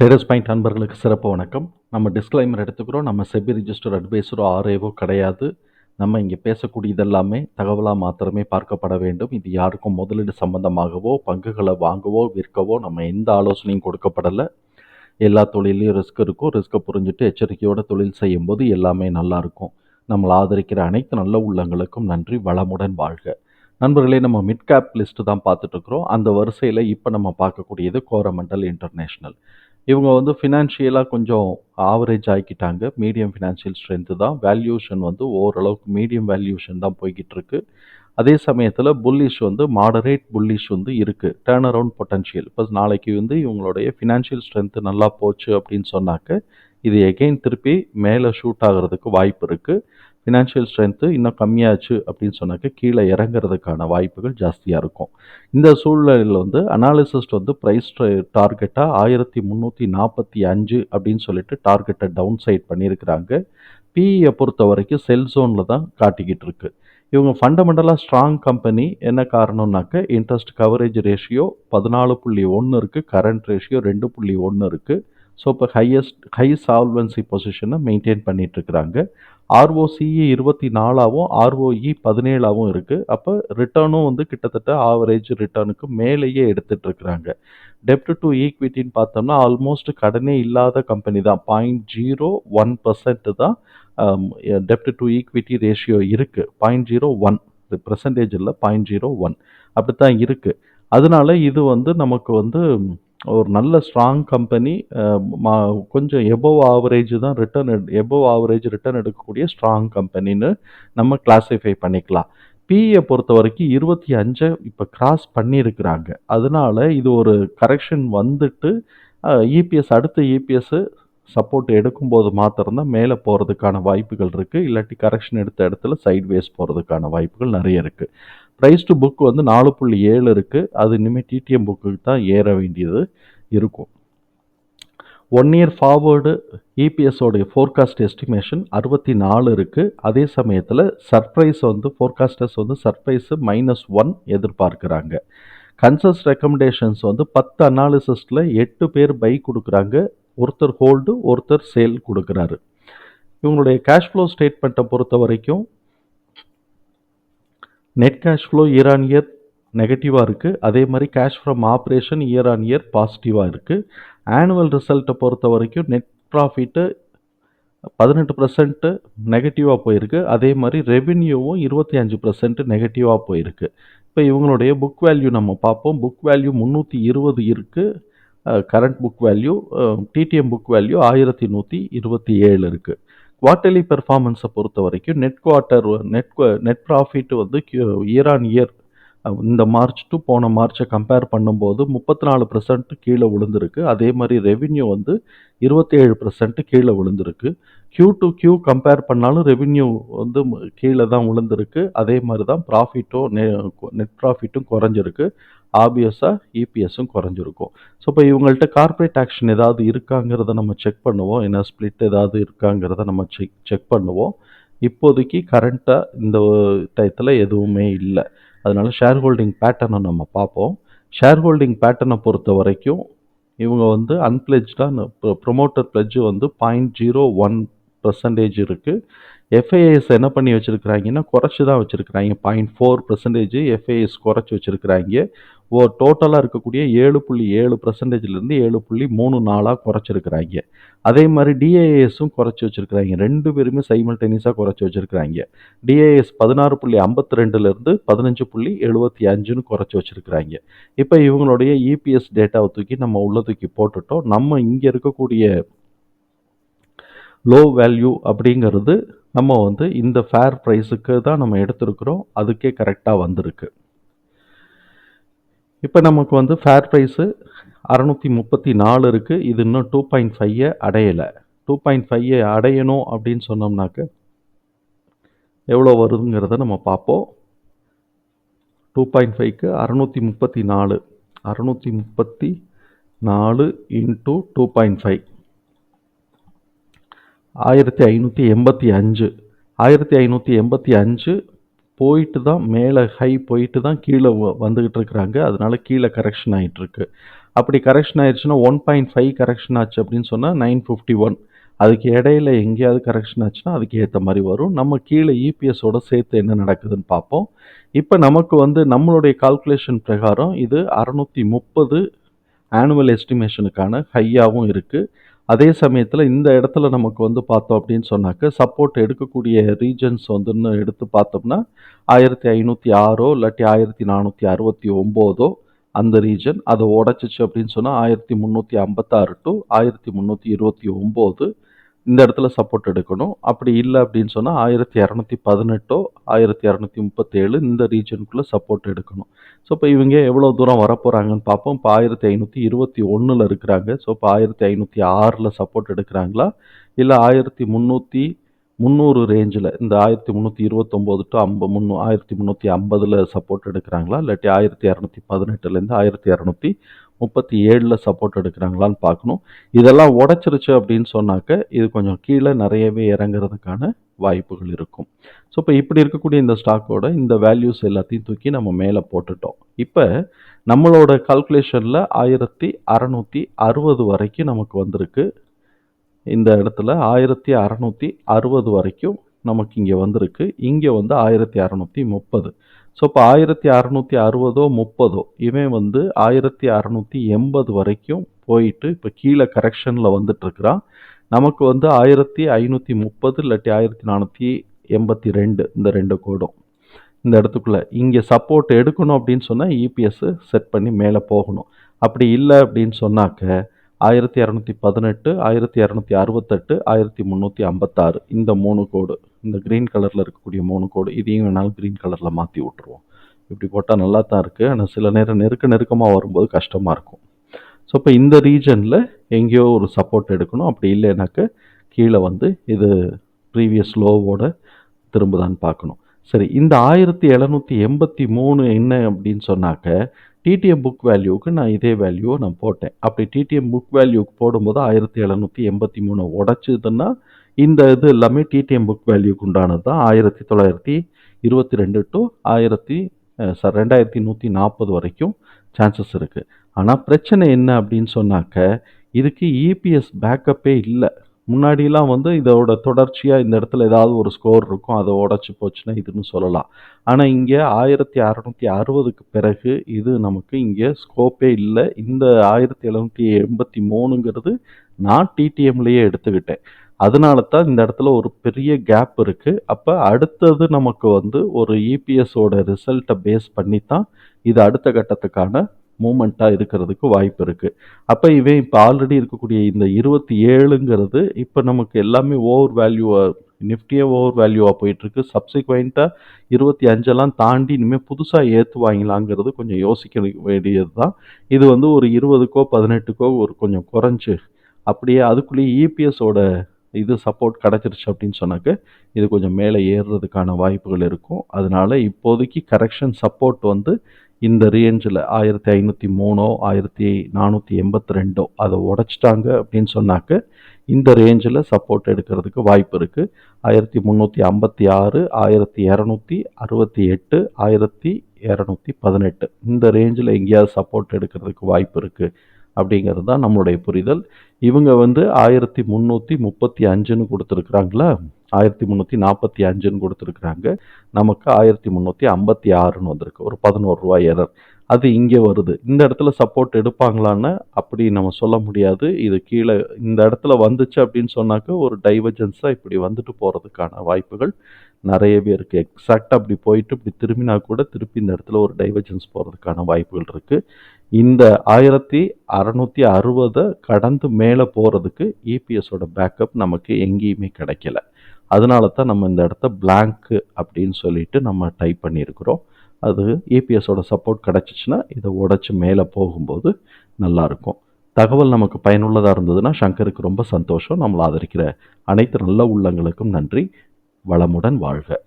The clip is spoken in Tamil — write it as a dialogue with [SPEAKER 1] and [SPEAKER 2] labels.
[SPEAKER 1] டெரஸ் பாயிண்ட் நண்பர்களுக்கு சிறப்பு வணக்கம். நம்ம டிஸ்க்ளைமர் எடுத்துக்கிறோம். நம்ம செபி ரிஜிஸ்டர் அட்வைஸரோ ஆர்ஏவோ கிடையாது. நம்ம இங்கே பேசக்கூடியது எல்லாமே தகவலாக மாத்திரமே பார்க்கப்பட வேண்டும். இது யாருக்கும் முதலீடு சம்பந்தமாகவோ பங்குகளை வாங்கவோ விற்கவோ நம்ம எந்த ஆலோசனையும் கொடுக்கப்படலை. எல்லா தொழிலையும் ரிஸ்க் இருக்கும். ரிஸ்க்கை புரிஞ்சுட்டு எச்சரிக்கையோட தொழில் செய்யும்போது எல்லாமே நல்லா இருக்கும். நம்மளை ஆதரிக்கிற அனைத்து நல்ல உள்ளங்களுக்கும் நன்றி வளமுடன் வாழ்க. நண்பர்களே நம்ம மிட் கேப் லிஸ்ட்டு தான் பார்த்துட்ருக்குறோம் அந்த வரிசையில் இப்போ நம்ம பார்க்கக்கூடியது கோரமண்டல் இன்டர்நேஷ்னல் இவங்க வந்து ஃபினான்ஷியலாக கொஞ்சம் ஆவரேஜ் ஆகிக்கிட்டாங்க மீடியம் ஃபினான்ஷியல் ஸ்ட்ரென்த்து தான். வேல்யூஷன் வந்து ஓரளவுக்கு மீடியம் வேல்யூஷன் தான் போய்கிட்டு இருக்கு அதே சமயத்தில் புல்லிஷ் வந்து மாடரேட் புல்லிஷ் வந்து இருக்குது டேர்ன் அரவுண்ட் பொட்டன்ஷியல் இப்போ நாளைக்கு வந்து இவங்களுடைய ஃபினான்ஷியல் ஸ்ட்ரென்த்து நல்லா போச்சு அப்படின்னு சொன்னாக்க இது எகெயின் திருப்பி மேலே ஷூட் ஆகிறதுக்கு வாய்ப்பு இருக்குது ஃபினான்ஷியல் ஸ்ட்ரென்த்து இன்னும் கம்மியாச்சு அப்படின்னு சொன்னாக்க கீழே இறங்குறதுக்கான வாய்ப்புகள் ஜாஸ்தியாக இருக்கும். இந்த சூழ்நிலையில் வந்து அனாலிசிஸ்ட் வந்து ப்ரைஸ் டார்கெட்டாக ஆயிரத்தி முந்நூற்றி நாற்பத்தி அஞ்சு அப்படின்னு சொல்லிட்டு டார்கெட்டை டவுன் சைட் பண்ணியிருக்கிறாங்க. பிஇயை பொறுத்த வரைக்கும் செல் ஜோனில் தான் காட்டிக்கிட்டு இருக்கு. இவங்க ஃபண்டமெண்டலாக ஸ்ட்ராங் கம்பெனி என்ன காரணம்னாக்க இன்ட்ரெஸ்ட் கவரேஜ் ரேஷியோ பதினாலு புள்ளி ஒன்று இருக்குது கரண்ட் ரேஷியோ ரெண்டு புள்ளி ஒன்று இருக்குது ஸோ இப்போ ஹையஸ்ட் ஹை சால்வன்சி பொசிஷனை மெயின்டைன் பண்ணிகிட்ருக்குறாங்க ஆர்ஓசிஇ இருபத்தி நாலாவும் ஆர்ஓஇ பதினேழாவும் இருக்குது அப்போ ரிட்டர்னும் வந்து கிட்டத்தட்ட ஆவரேஜ் ரிட்டர்னுக்கு மேலேயே எடுத்துகிட்டு இருக்கிறாங்க டெப்ட் டு ஈக்விட்டின்னு பார்த்தோம்னா ஆல்மோஸ்ட் கடனே இல்லாத கம்பெனி தான். பாயிண்ட் ஜீரோ ஒன் பர்சன்ட் தான் டெப்ட் டு ஈக்விட்டி ரேஷியோ இருக்குது பாயிண்ட் ஜீரோ ஒன் பெர்சன்டேஜ் இல்லை பாயிண்ட் ஜீரோ ஒன் அப்படி தான் இருக்குது அதனால இது வந்து நமக்கு வந்து ஒரு நல்ல ஸ்ட்ராங் கம்பெனி கொஞ்சம் எபோவ் ஆவரேஜ் தான் ரிட்டர்ன் எபோவ் ஆவரேஜ் ரிட்டர்ன் எடுக்கக்கூடிய ஸ்ட்ராங் கம்பெனின்னு நம்ம கிளாஸிஃபை பண்ணிக்கலாம். பிஇயை பொறுத்த வரைக்கும் இருபத்தி அஞ்சை இப்போ கிராஸ் பண்ணியிருக்கிறாங்க. அதனால இது ஒரு கரெக்ஷன் வந்துட்டு இபிஎஸ் அடுத்த இபிஎஸ்ஸு சப்போர்ட் எடுக்கும்போது மாத்திரம்தான் மேலே போகிறதுக்கான வாய்ப்புகள் இருக்குது இல்லாட்டி கரெக்ஷன் எடுத்த இடத்துல சைட்வேஸ் போகிறதுக்கான வாய்ப்புகள் நிறைய இருக்குது ப்ரைஸ் டு புக் வந்து நாலு புள்ளி ஏழு இருக்குது அது இனிமேல் டிடிஎம் புக்கு தான் ஏற வேண்டியது இருக்கும். ஒன் இயர் ஃபார்வேர்டு இபிஎஸோடைய ஃபோர்காஸ்ட் எஸ்டிமேஷன் அறுபத்தி நாலு இருக்குது அதே சமயத்தில் சர்ப்ரைஸ் வந்து ஃபோர்காஸ்டர்ஸ் வந்து சர்ப்ரைஸு மைனஸ் ஒன் எதிர்பார்க்குறாங்க. கன்சஸ் ரெக்கமெண்டேஷன்ஸ் வந்து பத்து அனாலிசிஸ்டில் எட்டு பேர் பை கொடுக்குறாங்க. ஒருத்தர் ஹோல்டு ஒருத்தர் சேல் கொடுக்குறாரு. இவங்களுடைய கேஷ் ஃப்ளோ ஸ்டேட்மெண்ட்டை பொறுத்த வரைக்கும் net cash flow year on year நெகட்டிவாக இருக்குது அதே மாதிரி cash from operation year on year பாசிட்டிவாக இருக்குது ஆனுவல் ரிசல்ட்டை பொறுத்த வரைக்கும் நெட் ப்ராஃபிட்டு பதினெட்டு பர்சன்ட்டு நெகட்டிவாக போயிருக்கு. அதே மாதிரி ரெவின்யூவும் இருபத்தி அஞ்சு பர்சன்ட் நெகட்டிவாக போயிருக்கு. இப்போ இவங்களுடைய புக் வேல்யூ நம்ம பார்ப்போம். புக் வேல்யூ முந்நூற்றி இருபது இருக்குது current book value TTM book value ஆயிரத்தி நூற்றி இருபத்தி ஏழு இருக்குது குவார்ட்டர்லி பெர்ஃபார்மன்ஸை பொறுத்த வரைக்கும் net quarter net net profit வந்து இயர் ஆன் இயர் இந்த மார்ச் டு போன மார்ச்சை கம்பேர் பண்ணும்போது முப்பத்தி நாலு பர்சன்ட் கீழே விழுந்திருக்கு. அதே மாதிரி ரெவின்யூ வந்து இருபத்தேழு பர்சன்ட் கீழே விழுந்திருக்கு. க்யூ டு க்யூ கம்பேர் பண்ணாலும் ரெவின்யூ வந்து கீழே தான் விழுந்திருக்கு. அதே மாதிரி தான் ப்ராஃபிட்டும் நெ நெட் ப்ராஃபிட்டும் குறைஞ்சிருக்கு. ஆபியஸாக இபிஎஸும் குறைஞ்சிருக்கும். ஸோ இப்போ இவங்கள்ட்ட கார்ப்பரேட் ஆக்ஷன் ஏதாவது இருக்காங்கிறத நம்ம செக் பண்ணுவோம். ஏன்னா ஸ்ப்ளிட் ஏதாவது இருக்காங்கிறத நம்ம செக் செக் பண்ணுவோம். இப்போதைக்கு கரண்ட்டாக இந்த டயத்தில் எதுவுமே இல்லை. அதனால் ஷேர் ஹோல்டிங் பேட்டர்னை நம்ம பார்ப்போம். ஷேர் ஹோல்டிங் பேட்டர்னை பொறுத்த வரைக்கும் இவங்க வந்து அன்பிளெஜ்டாக ப்ரொமோட்டர் பிளட்ஜு வந்து பாயிண்ட் ஜீரோ ஒன் பர்சன்டேஜ் இருக்குது எஃப்ஐஎஸ் என்ன பண்ணி வச்சுருக்கிறாங்கன்னா குறைச்சி தான் வச்சுருக்கிறாங்க பாயிண்ட் ஃபோர் பர்சன்டேஜ் எஃப்ஐஎஸ் குறைச்சி வச்சுருக்கிறாங்க. ஓ டோட்டலாக இருக்கக்கூடிய ஏழு புள்ளி ஏழு பர்சன்டேஜ்லேருந்து ஏழு புள்ளி மூணு நாலாக குறைச்சிருக்கிறாங்க. அதே மாதிரி டிஏஎஸும் குறைச்சி வச்சுருக்கிறாங்க. ரெண்டு பேருமே சைமல்டேனியஸாக குறைச்சி வச்சுருக்கிறாங்க. டிஏஎஸ் பதினாறு புள்ளி ஐம்பத்தி ரெண்டுலேருந்து பதினஞ்சு புள்ளி எழுபத்தி அஞ்சுன்னு குறைச்சி வச்சுருக்கிறாங்க. இப்போ இவங்களுடைய இபிஎஸ் டேட்டாவை தூக்கி நம்ம உள்ள தூக்கி போட்டுட்டோம். நம்ம இங்கே இருக்கக்கூடிய லோ வேல்யூ அப்படிங்கிறது நம்ம வந்து இந்த ஃபேர் ப்ரைஸுக்கு தான் நம்ம எடுத்திருக்கிறோம். அதுக்கே கரெக்டாக வந்திருக்கு. இப்போ நமக்கு வந்து ஃபேர் ப்ரைஸு அறநூற்றி முப்பத்தி நாலு இருக்குது இது இன்னும் டூ பாயிண்ட் ஃபைவை அடையலை. டூ பாயிண்ட் ஃபைவை அடையணும் அப்படின்னு சொன்னோம்னாக்க எவ்வளோ வருதுங்கிறத நம்ம பார்ப்போம். டூ பாயிண்ட் ஃபைவ்க்கு அறநூற்றி முப்பத்தி நாலு. அறநூற்றி முப்பத்தி நாலு இன்ட்டு டூ பாயிண்ட் ஃபைவ் ஆயிரத்தி ஐநூற்றி எண்பத்தி அஞ்சு. ஆயிரத்தி ஐநூற்றி எண்பத்தி அஞ்சு போயிட்டு தான் மேலே ஹை போயிட்டு தான் கீழே வ- இருக்கிறாங்க அதனால கீழே கரெக்ஷன் ஆகிட்டுருக்கு அப்படி கரெக்ஷன் ஆயிடுச்சுன்னா ஒன் பாயிண்ட் ஃபைவ் கரெக்ஷன் ஆச்சு அப்படின்னு சொன்னால் நைன் ஃபிஃப்டி ஒன் அதுக்கு இடையில எங்கேயாவது கரெக்ஷன் ஆச்சுன்னா அதுக்கு ஏற்ற மாதிரி வரும். நம்ம கீழே இபிஎஸோட சேர்த்து என்ன நடக்குதுன்னு பார்ப்போம். இப்போ நமக்கு வந்து நம்மளுடைய கால்குலேஷன் பிரகாரம் இது அறநூற்றி முப்பது ஆனுவல் எஸ்டிமேஷனுக்கான ஹையாகவும் இருக்குது அதே சமயத்தில் இந்த இடத்துல நமக்கு வந்து பார்த்தோம் அப்படின்னு சொன்னாக்க சப்போர்ட் எடுக்கக்கூடிய ரீஜன்ஸ் வந்துன்னு எடுத்து பார்த்தோம்னா ஆயிரத்தி ஐநூற்றி ஆறோ இல்லாட்டி ஆயிரத்தி நானூற்றி அறுபத்தி ஒம்போதோ அந்த ரீஜன் அதை உடச்சிச்சு அப்படின்னு சொன்னால் ஆயிரத்தி முந்நூற்றி ஐம்பத்தாறு டு ஆயிரத்தி முந்நூற்றி இருபத்தி ஒம்பது இந்த இடத்துல சப்போர்ட் எடுக்கணும். அப்படி இல்லை அப்படின்னு சொன்னால் ஆயிரத்தி இரநூத்தி பதினெட்டோ ஆயிரத்தி இரநூத்தி முப்பத்தேழு இந்த ரீஜனுக்குள்ளே சப்போர்ட் எடுக்கணும். ஸோ இப்போ இவங்க எவ்வளோ தூரம் வரப்போகிறாங்கன்னு பார்ப்போம். இப்போ ஆயிரத்தி ஐநூற்றி இருபத்தி ஒன்றில் இருக்கிறாங்க. ஸோ இப்போ ஆயிரத்தி ஐநூற்றி ஆறில் சப்போர்ட் எடுக்கிறாங்களா? இல்லை ஆயிரத்தி முந்நூற்றி முந்நூறு ரேஞ்சில் இந்த ஆயிரத்தி முந்நூற்றி இருபத்தொம்போது டு ஐம்ப முந்நூ ஆயிரத்தி முந்நூற்றி ஐம்பதில் சப்போர்ட் எடுக்கிறாங்களா? இல்லாட்டி ஆயிரத்தி இரநூத்தி பதினெட்டுலேருந்து ஆயிரத்தி இரநூத்தி முப்பத்தி ஏழில் சப்போர்ட் எடுக்கிறாங்களான்னு பார்க்கணும். இதெல்லாம் உடச்சிருச்சு அப்படின்னு சொன்னாக்க இது கொஞ்சம் கீழே நிறையவே இறங்குறதுக்கான வாய்ப்புகள் இருக்கும். ஸோ இப்போ இப்படி இருக்கக்கூடிய இந்த ஸ்டாக்கோட இந்த வேல்யூஸ் எல்லாத்தையும் தூக்கி நம்ம மேலே போட்டுட்டோம். இப்போ நம்மளோட கால்குலேஷனில் ஆயிரத்தி அறநூற்றி அறுபது வரைக்கும் நமக்கு வந்திருக்கு. இந்த இடத்துல ஆயிரத்தி அறநூற்றி அறுபது வரைக்கும் நமக்கு இங்கே வந்திருக்கு. இங்கே வந்து ஆயிரத்தி அறநூற்றி முப்பது. ஸோ இப்போ ஆயிரத்தி அறநூற்றி அறுபதோ முப்பதோ இவன் வந்து ஆயிரத்தி அறநூற்றி எண்பது வரைக்கும் போயிட்டு இப்போ கீழே கரெக்ஷனில் வந்துட்டுருக்குறான் நமக்கு வந்து ஆயிரத்தி ஐநூற்றி முப்பது இல்லாட்டி ஆயிரத்தி நானூற்றி எண்பத்தி ரெண்டு இந்த ரெண்டு கோடும். இந்த இடத்துக்குள்ளே இங்கே சப்போர்ட் எடுக்கணும் அப்படின்னு சொன்னால் இபிஎஸ் செட் பண்ணி மேலே போகணும். அப்படி இல்லை அப்படின்னு சொன்னாக்க ஆயிரத்தி இரநூத்தி பதினெட்டு ஆயிரத்தி இரநூத்தி அறுபத்தெட்டு ஆயிரத்தி முந்நூற்றி ஐம்பத்தாறு. இந்த மூணு கோடு இந்த க்ரீன் கலரில் இருக்கக்கூடிய மூணு கோடு இதையும் வேணாலும் க்ரீன் கலரில் மாற்றி விட்ருவோம் இப்படி போட்டால் நல்லா தான் இருக்குது ஆனால் சில நேரம் நெருக்க நெருக்கமாக வரும்போது கஷ்டமாக இருக்கும். ஸோ இப்போ இந்த ரீஜனில் எங்கேயோ ஒரு சப்போர்ட் எடுக்கணும். அப்படி இல்லைனாக்க கீழே வந்து இது ப்ரீவியஸ் லோவோட திரும்புதான்னு பார்க்கணும். சரி இந்த ஆயிரத்தி எழுநூற்றி எண்பத்தி மூணு என்ன அப்படின்னு சொன்னாக்க டிடிஎம் புக் வேல்யூவுக்கு நான் இதே வேல்யூவை நான் போட்டேன். அப்படி டிடிஎம் புக் வேல்யூக்கு போடும்போது ஆயிரத்தி எழுநூற்றி எண்பத்தி மூணு உடச்சிதுன்னா இந்த இது எல்லாமே டிடிஎம் புக் வேல்யூக்கு உண்டானது தான் ஆயிரத்தி தொள்ளாயிரத்தி இருபத்தி ரெண்டு டு ஆயிரத்தி சார் ரெண்டாயிரத்தி நூற்றி நாற்பது வரைக்கும் சான்சஸ் இருக்குது ஆனால் பிரச்சனை என்ன அப்படின்னு சொன்னாக்க இதுக்கு இபிஎஸ் பேக்கப்பே இல்லை. முன்னாடிலாம் வந்து இதோட தொடர்ச்சியாக இந்த இடத்துல ஏதாவது ஒரு ஸ்கோர் இருக்கும் அதை உடச்சி போச்சுன்னா இதுன்னு சொல்லலாம். ஆனால் இங்கே ஆயிரத்தி அறநூற்றி அறுபதுக்கு பிறகு இது நமக்கு இங்கே ஸ்கோப்பே இல்லை. இந்த ஆயிரத்தி எழுநூற்றி எண்பத்தி மூணுங்கிறது நான் டிடிஎம்லேயே எடுத்துக்கிட்டேன். அதனால தான் இந்த இடத்துல ஒரு பெரிய கேப் இருக்குது அப்போ அடுத்தது நமக்கு வந்து ஒரு இபிஎஸோட ரிசல்ட்டை பேஸ் பண்ணி தான் இது அடுத்த கட்டத்துக்கான மூமெண்ட்டாக இருக்கிறதுக்கு வாய்ப்பு இருக்குது அப்போ இவன் இப்போ ஆல்ரெடி இருக்கக்கூடிய இந்த இருபத்தி ஏழுங்கிறது இப்போ நமக்கு எல்லாமே ஓவர் வேல்யூவாக நிஃப்டியே ஓவர் வேல்யூவாக போயிட்டுருக்கு. சப்சிக்வெண்ட்டாக இருபத்தி அஞ்செல்லாம் தாண்டி இனிமேல் புதுசாக ஏற்றுவாங்களாங்கிறது கொஞ்சம் யோசிக்க வேண்டியது தான் இது வந்து ஒரு இருபதுக்கோ பதினெட்டுக்கோ ஒரு கொஞ்சம் குறைஞ்சி அப்படியே அதுக்குள்ளேயே இபிஎஸோட இது சப்போர்ட் கிடச்சிருச்சு அப்படின்னு சொன்னாக்க இது கொஞ்சம் மேலே ஏறுறதுக்கான வாய்ப்புகள் இருக்கும். அதனால இப்போதைக்கு கரெக்ஷன் சப்போர்ட் வந்து இந்த ரேஞ்சில் ஆயிரத்தி ஐநூற்றி மூணோ ஆயிரத்தி நானூற்றி எண்பத்தி ரெண்டோ அதை உடச்சிட்டாங்க அப்படின்னு சொன்னாக்க இந்த ரேஞ்சில் சப்போர்ட் எடுக்கிறதுக்கு வாய்ப்பு இருக்குது ஆயிரத்தி முந்நூற்றி ஐம்பத்தி ஆறு ஆயிரத்தி இரநூத்தி அறுபத்தி எட்டு ஆயிரத்தி இரநூத்தி பதினெட்டு. இந்த ரேஞ்சில் எங்கேயாவது சப்போர்ட் எடுக்கிறதுக்கு வாய்ப்பு இருக்குது அப்படிங்கிறது தான் நம்மளுடைய புரிதல். இவங்க வந்து ஆயிரத்தி முந்நூற்றி முப்பத்தி அஞ்சுன்னு கொடுத்துருக்குறாங்களா? ஆயிரத்தி முந்நூற்றி நாற்பத்தி அஞ்சுன்னு கொடுத்துருக்குறாங்க. நமக்கு ஆயிரத்தி முந்நூற்றி ஐம்பத்தி ஆறுன்னு வந்திருக்கு. ஒரு பதினோரு ரூபாய் எரர் அது இங்கே வருது. இந்த இடத்துல சப்போர்ட் எடுப்பாங்களான்னு அப்படி நம்ம சொல்ல முடியாது. இது கீழே இந்த இடத்துல வந்துச்சு அப்படின்னு சொன்னாக்க ஒரு டைவர்ஜென்ஸாக இப்படி வந்துட்டு போகிறதுக்கான வாய்ப்புகள் நிறையவே இருக்குது எக்ஸாக்டாக அப்படி போயிட்டு இப்படி திரும்பினா கூட திருப்பி இந்த இடத்துல ஒரு டைவர்ஜென்ஸ் போகிறதுக்கான வாய்ப்புகள் இருக்குது இந்த ஆயிரத்தி அறநூற்றி அறுபதை கடந்து மேலே போகிறதுக்கு இபிஎஸோட பேக்கப் நமக்கு எங்கேயுமே கிடைக்கல. அதனால தான் நம்ம இந்த இடத்த பிளாங்க்கு அப்படின்னு சொல்லிட்டு நம்ம டைப் பண்ணியிருக்கிறோம். அது இபிஎஸோட சப்போர்ட் கிடச்சிச்சின்னா இதை உடச்சி மேலே போகும்போது நல்லாயிருக்கும். தகவல் நமக்கு பயனுள்ளதாக இருந்ததுன்னா சங்கருக்கு ரொம்ப சந்தோஷம். நம்மளை ஆதரிக்கிற அனைத்து நல்ல உள்ளங்களுக்கும் நன்றி. வளமுடன் வாழ்க.